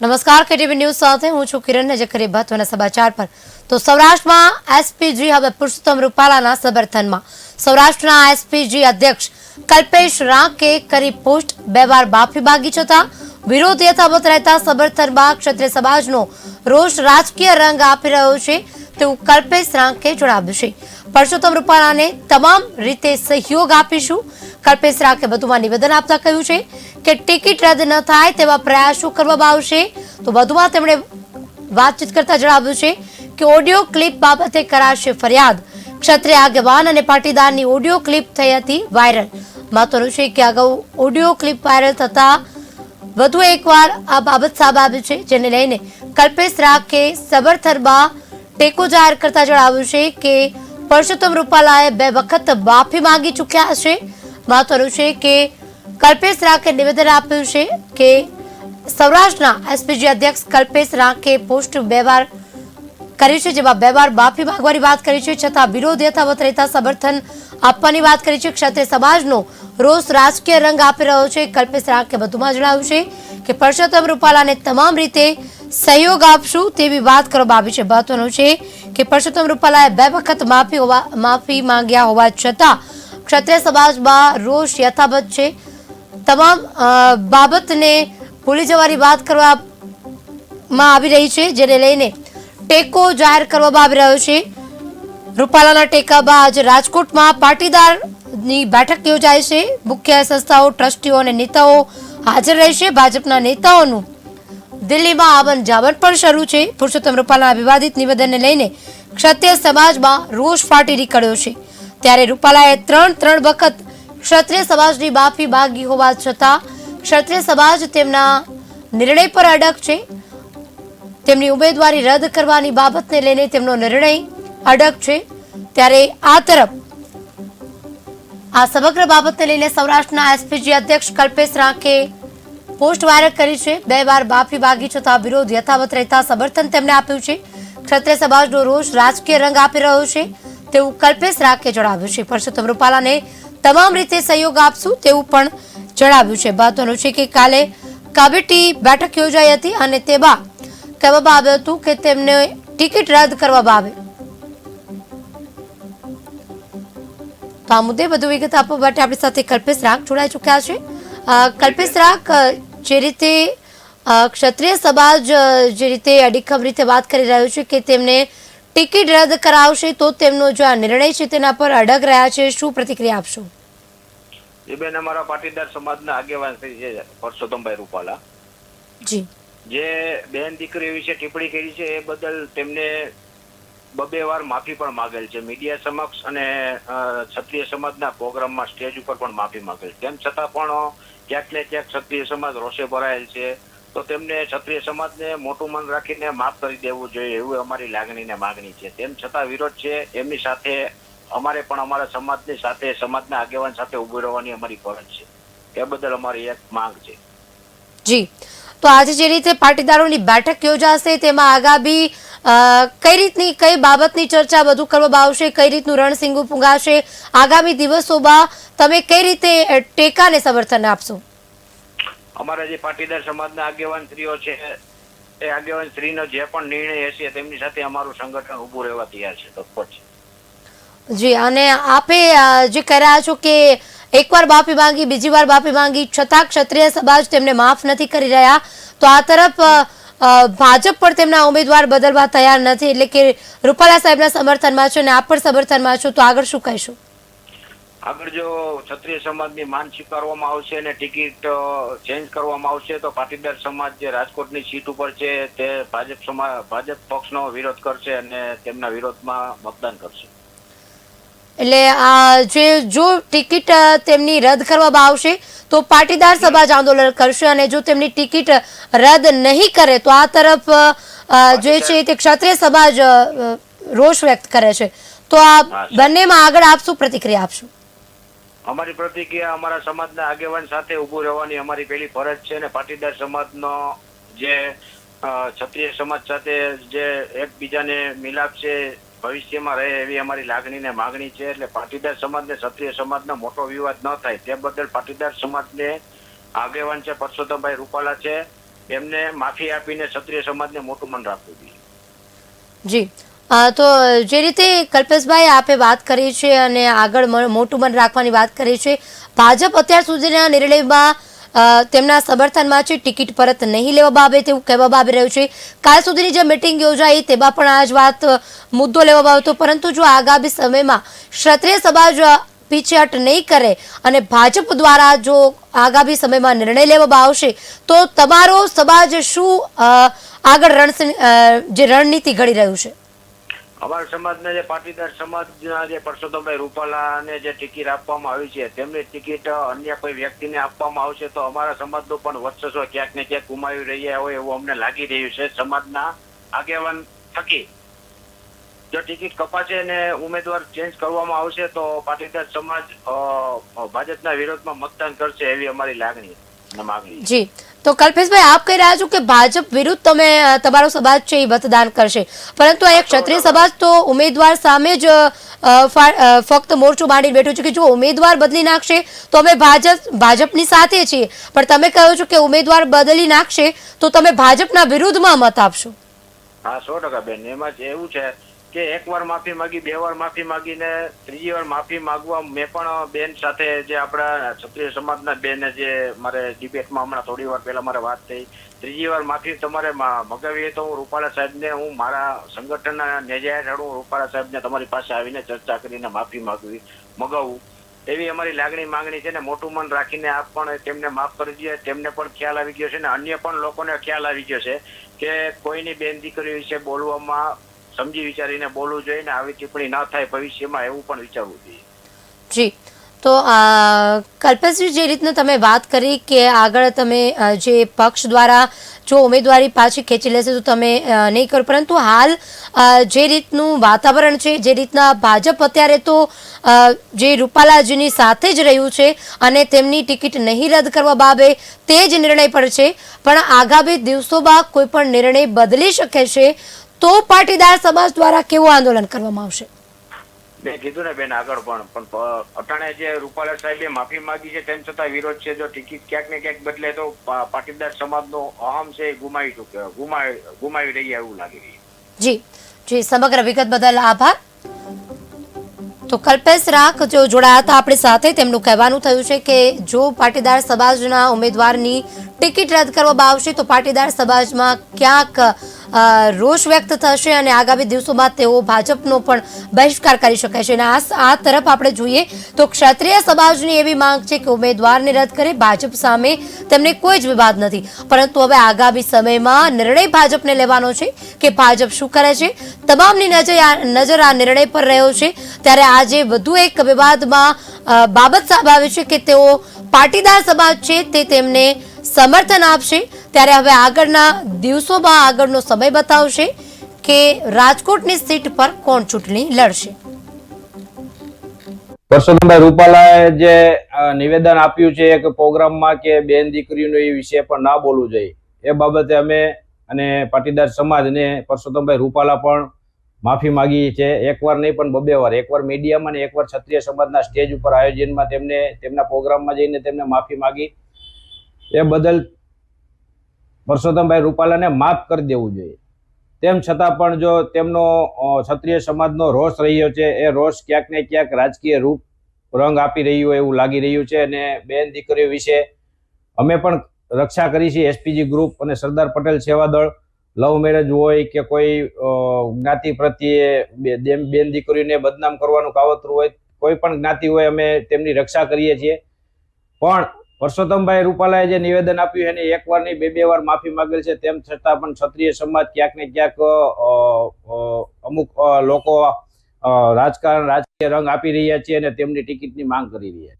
નમસ્કાર, KTV news સાથે હું છું કિરણ નજર મહત્વના સમાચાર પર. તો સૌરાષ્ટ્રમાં એસપીજી હવે પુરુષોત્તમ રૂપાલાના સમર્થનમાં. સૌરાષ્ટ્રના એસપીજી અધ્યક્ષ કલ્પેશ રાકે કરી પોસ્ટ. બે વાર બાફી માંગી છતાં વિરોધ યથાવત રહેતા સમર્થનમાં ક્ષત્રિય સમાજનો રોષ રાજકીય રંગ આપી રહ્યો છે તેવું કલ્પેશ રાકે જણાવ્યું છે. પરસોત્તમ રૂપાલાને તમામ રીતે સહયોગ આપીશું. કલ્પેશ રાકે વધુમાં નિવેદન આપતા કહ્યું છે કે ટિકિટ રદ ન થાય તેવા પ્રયાસો કરવામાં આવશે. તો વધુમાં તેમણે વાતચીત કરતા જણાવ્યું છે કે ઓડિયો ક્લિપ બાબતે કરાશે ફરિયાદ. ક્ષત્રિય આગેવાન અને પાટીદારની ઓડિયો ક્લિપ થઈ હતી વાયરલ. મહત્વનું છે કે અગાઉ ઓડિયો ક્લિપ વાયરલ થતા વધુ એકવાર આ બાબત સામે આવી છે, જેને લઈને કલ્પેશ રાખે સમર્થનમાં ટેકો જાહેર કરતા જણાવ્યું છે કે પરસોત્તમ રૂપાલાએ બે વખત માફી માંગી ચૂક્યા છે. મહત્વનું છે કે કલ્પેશ રાખે નિવેદન આપ્યું છે કે સૌરાષ્ટ્રના એસપીજી અધ્યક્ષ કલ્પેશ રાખે પોસ્ટ બે વાર કરી છે, જેમાં બે વાર માફી માંગવાની વાત કરી છે, છતાં વિરોધ યથાવત રહેતા સમર્થન આપવાની વાત કરી છે. ક્ષત્રિય સમાજનો રોષ રાજકીય રંગ આપી રહ્યો છે. કલ્પેશ રાખે વધુમાં જણાવ્યું છે કે પરસોત્તમ રૂપાલાને તમામ રીતે સહયોગ આપશું તેવી વાત કરવામાં આવી છે. મહત્વનું છે કે પરસોત્તમ રૂપાલાએ બે વખત માફી માફી માંગ્યા હોવા છતાં ક્ષત્રિય સમાજમાં રોષ યથાવત છે. તમામ બાબતને ભૂલી જવાની વાત કરવામાં આવી રહી છે, જેને લઈને ટેકો જાહેર કરવામાં આવી રહ્યો છે. રૂપાલાના ટેકા બાદ રાજકોટમાં પાટીદારની બેઠક યોજાય છે. મુખ્ય સંસ્થાઓ, ટ્રસ્ટીઓ અને નેતાઓ હાજર રહેશે ભાજપના નેતાઓનું દિલ્હીમાં આવન જાવન પણ શરૂ છે. પુરુષોત્તમ રૂપાલાના વિવાદિત નિવેદનને લઈને ક્ષત્રિય સમાજમાં રોષ ફાટી નીકળ્યો છે. ત્યારે રૂપાલાએ ત્રણ ત્રણ વખત ક્ષત્રિય સમાજની માફી માંગી હોવા છતાં ક્ષત્રિય સમાજ તેમના નિર્ણય પર અડગ છે. તેમની ઉમેદવારી રદ કરવાની બાબતને લઈને તેમનો નિર્ણય અડગ છે. ત્યારે આ તરફ આ સમગ્ર બાબતને લઈને સૌરાષ્ટ્રના એસપીજી અધ્યક્ષ કલ્પેશ રાકે પોસ્ટ વાયરલ કરી છે. બે વાર માફી માંગી છતાં વિરોધ યથાવત રહેતા સમર્થન તેમને આપ્યું છે. ક્ષત્રિય સમાજનો રોષ રાજકીય રંગ આપી રહ્યો છે તેવું કલ્પેશ રાખે જણાવ્યું છે. પરસોત્તમ રૂપાલાને તમામ રીતે સહયોગ આપશું તેવું પણ જણાવ્યું છે. મહત્વનું છે કે કાલે કાબેટી બેઠક યોજાઈ હતી અને તેમાં કહેવામાં આવ્યું હતું કે તેમને ટિકિટ રદ કરવામાં આવે. તો આ મુદ્દે વધુ વિગત આપવા માટે આપણી સાથે કલ્પેશ રાગ જોડાઈ ચૂક્યા છે. કલ્પેશ રાગ જે રીતે ક્ષત્રિય સમાજ જે રીતે અડીખમ રીતે વાત કરી રહ્યો છે કે તેમને ટિકિટ રદ કરાવશે તો તેમનો જે આ નિર્ણય છે તેના પર અડગ રહ્યા છે શું પ્રતિક્રિયા આપશો? એ બેન અમારા પાટીદાર સમાજના આગેવાન થઈ છે પરસોત્તમભાઈ રૂપાલા. જી. જે બેન દીકરી વિશે ટિપ્પણી કરી છે એ બદલ તેમને બબે વાર માફી પણ માગેલ છે. મીડિયા સમક્ષ અને ક્ષત્રિય સમાજના પ્રોગ્રામમાં સ્ટેજ ઉપર પણ માફી માંગેલ તેમ છતાં પણ ક્યાંક ને ક્યાંક ક્ષત્રિય સમાજ રોષે ભરાયેલ છે. તો તેમને ક્ષત્રિય સમાજને મોટું મન રાખીને માફ કરી દેવું જોઈએ એવું અમારી લાગણી ને માગણી છે. તેમ છતાં વિરોધ છે, એમની સાથે અમારે પણ અમારા સમાજની સાથે, સમાજના આગેવાન સાથે ઊભી રહેવાની અમારી ફરજ છે. એ બદલ અમારી એક માંગ છે. જી. તો આજે જે રીતે પાટીદારોની બેઠક યોજાશે, તેમાં આગામી કઈ રીતની, કઈ બાબતની ચર્ચા વધુ કરવામાં આવશે, કઈ રીતનું રણસિંગુ પૂંગાશે આગામી દિવસોમાં તમે કઈ રીતે ટેકાને સમર્થન આપશો? અમારા જે પાટીદાર સમાજના આગેવાન સ્ત્રીઓ છે, એ આગેવાન સ્ત્રીનો જે પણ નિર્ણય હશે તેમની સાથે અમારું સંગઠન ઉભું રહેવા તૈયાર છે. તત્પર છે જી, અને આપે જે કહી રહ્યા છો કે એકવાર માફી માંગી, બીજી વાર માફી માંગી, છતાં ક્ષત્રિય સમાજ તેમને માફ નથી કરી રહ્યા, તો આ તરફ ભાજપ પણ તેમના ઉમેદવાર બદલવા તૈયાર નથી, એટલે કે રૂપાલા સાહેબના સમર્થનમાં છો અને આપ પણ સમર્થનમાં છો, તો આગળ શું કહીશું? આગળ જો ક્ષત્રિય સમાજની માન સ્વીકારવામાં આવશે અને ટિકિટ ચેન્જ કરવામાં આવશે તો પાટીદાર સમાજ જે રાજકોટની સીટ ઉપર છે તે ભાજપ સમાજ ભાજપ પક્ષનો વિરોધ કરશે અને તેમના વિરોધમાં મતદાન કરશે. એટલે આ જે જો ટિકિટ તેમની રદ કરવામાં આવશે તો પાટીદાર સમાજ આંદોલન કરશે અને જો તેમની ટિકિટ રદ નહીં કરે તો આ તરફ જે છે તે ક્ષત્રિય સમાજ રોષ વ્યક્ત કરે છે. તો આ બંનેમાં આગળ આપશું પ્રતિક્રિયા આપશું? અમારી પ્રતિક્રિયા અમારા સમાજના આગેવાન સાથે ઉભું રહેવાની અમારી પેલી ફરજ છે અને પાટીદાર સમાજનો જે ક્ષત્રિય સમાજ સાથે જે એકબીજાને મિલાપ છે, ભવિષ્યમાં રહે એવી અમારી લાગણી ને માગણી છે. એટલે પાટીદાર સમાજ ને ક્ષત્રિય સમાજનો મોટો વિવાદ ન થાય. તે બદલ પાટીદાર સમાજને આગેવાન છે પરસોત્તમભાઈ રૂપાલા છે. એમને માફી આપીને ક્ષત્રિય સમાજને મોટું મન રાખવું જોઈએ. જી. તો જે રીતે કલ્પેશભાઈ આપે વાત કરી છે અને આગળ મોટું મન રાખવાની વાત કરી છે, ભાજપ અત્યાર સુધીના નિર્ણયમાં તેમના સમર્થનમાં છે, ટિકિટ પરત નહીં લેવામાં આવે તેવું કહેવામાં આવી રહ્યું છે. કાલ સુધીની જે મિટિંગ યોજાઈ તેમાં પણ આ જ વાત મુદ્દો લેવામાં આવ્યો હતો પરંતુ જો આગામી સમયમાં ક્ષત્રિય સમાજ પીછેહટ નહીં કરે અને ભાજપ દ્વારા જો આગામી સમયમાં નિર્ણય લેવામાં આવશે, તો તમારો સમાજ શું આગળ રણ જે રણનીતિ ઘડી રહ્યું છે? અમારા સમાજના જે પાટીદાર સમાજના જે પરસોત્તમભાઈ રૂપાલાને જે ટિકિટ આપવામાં આવી છે, તેમની ટિકિટ અન્ય કોઈ વ્યક્તિને આપવામાં આવશે તો અમારા સમાજનું પણ વર્ચસ્વ ક્યાંક ને ક્યાંક ગુમાવી રહ્યા હોય એવું અમને લાગી રહ્યું છે. સમાજના આગેવાન થકી જો ટિકિટ કપાશે અને ઉમેદવાર ચેન્જ કરવામાં આવશે તો પાટીદાર સમાજ ભાજપના વિરોધમાં મતદાન કરશે એવી અમારી લાગણી જી. તો કલ્પેશભાઈ, આપ કહી રહ્યા છો કે ભાજપ વિરુદ્ધ તમે તમારો સમાજ છે એ મતદાન કરશે. પરંતુ આ એક ક્ષત્રિય સમાજ તો ઉમેદવાર સામે જ ફક્ત મોરચો માંડી બેઠો છે કે જો ઉમેદવાર બદલી નાખશે તો અમે ભાજપ, ભાજપની સાથે છીએ. પણ તમે કહો છો કે ઉમેદવાર બદલી નાખશે તો તમે ભાજપના વિરુદ્ધમાં મત આપશો. હા, સો ટકા બેન, એમાં એવું છે કે એક વાર માફી માંગી, બે વાર માફી માંગીને ત્રીજી વાર માફી માંગવા મેં પણ બેન સાથે જે આપણા ક્ષત્રિય સમાજના બેન જે મારે ડિબેટમાં હમણાં થોડી વાર પહેલા મારે વાત થઈ. ત્રીજી વાર માફી તમારે મા- મગાવી તો હું રૂપાલા સાહેબને, હું મારા સંગઠનના નેજા હેઠળ હું રૂપાલા સાહેબને તમારી પાસે આવીને ચર્ચા કરીને માફી માંગવી, મગાવું. એવી અમારી લાગણી માંગણી છે ને મોટું મન રાખીને આપ પણ તેમને માફ કરી દઈએ. તેમને પણ ખ્યાલ આવી ગયો છે ને અન્ય પણ લોકોને ખ્યાલ આવી ગયો છે કે કોઈની બેન દીકરી વિશે બોલવામાં સમજી વિચારીને બોલવું જોઈએ ને આવી ટિપ્પણી ના થાય ભવિષ્યમાં એવું પણ વિચારવું જોઈએ. જી. તો કલ્પેશજી, જે રીતના તમે વાત કરી કે આગળ તમે જે પક્ષ દ્વારા જો ઉમેદવારી પાછી ખેંચી લેશે તો તમે નહીં કરો. પરંતુ હાલ જે રીતનું વાતાવરણ છે, જે રીતના ભાજપ અત્યારે તો જે રૂપાલાજીની સાથે જ રહ્યું છે અને તેમની ટિકિટ નહીં રદ કરવા બાબે તે જ નિર્ણય પર છે. પણ આગામી દિવસોમાં કોઈ પણ નિર્ણય બદલી શકે છે તો પાટીદાર સમાજ દ્વારા કેવું આંદોલન કરવામાં આવશે? મેં કીધું ને બેન આગળ પણ પણ અટાણે જે રૂપાલા સાહેબે માફી માંગી છે તેમ છતાં વિરોધ છે જો ટિકિટ ક્યાંક ને ક્યાંક બદલે તો પાટીદાર સમાજનો અહમ છે એ ગુમાવી ચૂક્યો ગુમાવી ગુમાવી રહ્યા એવું લાગી રહ્યું. જી જી સમગ્ર વિગત બદલ આભાર. તો કલ્પેશ રાખ જો જોડાયા હતા આપણી સાથે તેમનું કહેવાનું થયું છે કે જો પાટીદાર સમાજના ઉમેદવારની ટિકિટ રદ કરવામાં આવશે તો પાટીદાર સમાજમાં ક્યાંક રોષ વ્યક્ત થશે અને આગામી દિવસોમાં તેઓ ભાજપનો પણ બહિષ્કાર કરી શકે છે. અને આ તરફ આપણે જોઈએ તો ક્ષત્રિય સમાજની એવી માંગ છે કે ઉમેદવારને રદ કરે. ભાજપ સામે તેમને કોઈ જ વિવાદ નથી. પરંતુ હવે આગામી સમયમાં નિર્ણય ભાજપને લેવાનો છે કે ભાજપ શું કરે છે? તમામની નજર નજર આ નિર્ણય પર રહ્યો છે. ત્યારે આજે વધુ એક વિવાદમાં બાબત સામે આવી છે કે તેઓ પાટીદાર સમાજ છે તે તેમને સમર્થન આપશે. ત્યારે હવે આગળના દિવસોમાં આગળનો સમય બતાવશે કે રાજકોટની સીટ પર કોણ ચૂંટણી લડશે. પરસોત્તમભાઈ રૂપાલાએ જે નિવેદન આપ્યું છે એક પ્રોગ્રામમાં કે બેન દીકરીનો એ વિશે પણ ના બોલવું જોઈએ. એ બાબતે અમે અને પાટીદાર સમાજને પરસોત્તમભાઈ રૂપાલા પણ માફી માંગી છે એકવાર નહીં પણ બબે વાર. એકવાર મીડિયામાં ને એકવાર ક્ષત્રિય સમાજના સ્ટેજ ઉપર આયોજનમાં તેમને, તેમના પ્રોગ્રામમાં જઈને તેમને માફી માંગી. એ બદલ પરસોત્તમભાઈ રૂપાલાને માફ કરી દેવું જોઈએ. તેમ છતાં પણ જો તેમનો ક્ષત્રિય સમાજનો રોષ રહ્યો છે, એ રોષ ક્યાંક ને ક્યાંક રાજકીય રૂપ રંગ આપી રહ્યું હોય એવું લાગી રહ્યું છે અને બેન દીકરીઓ વિશે અમે પણ રક્ષા કરી છે. એસપીજી ગ્રુપ અને સરદાર પટેલ સેવા દળ, લવ મેરેજ હોય કે કોઈ જ્ઞાતિ પ્રત્યે બેન દીકરીઓને બદનામ કરવાનું કાવતરું હોય, કોઈ પણ જ્ઞાતિ હોય અમે તેમની રક્ષા કરીએ છીએ. પણ પરસોત્તમભાઈ રૂપાલાએ જે નિવેદન આપ્યું એને એક વાર નહીં બે બે વાર માફી માંગેલ છે, તેમ છતાં પણ ક્ષત્રિય સમાજ ક્યાંક ને ક્યાંક અમુક લોકો રાજકારણ, રાજકીય રંગ આપી રહ્યા છે અને તેમની ટિકિટની માંગ કરી રહ્યા છે.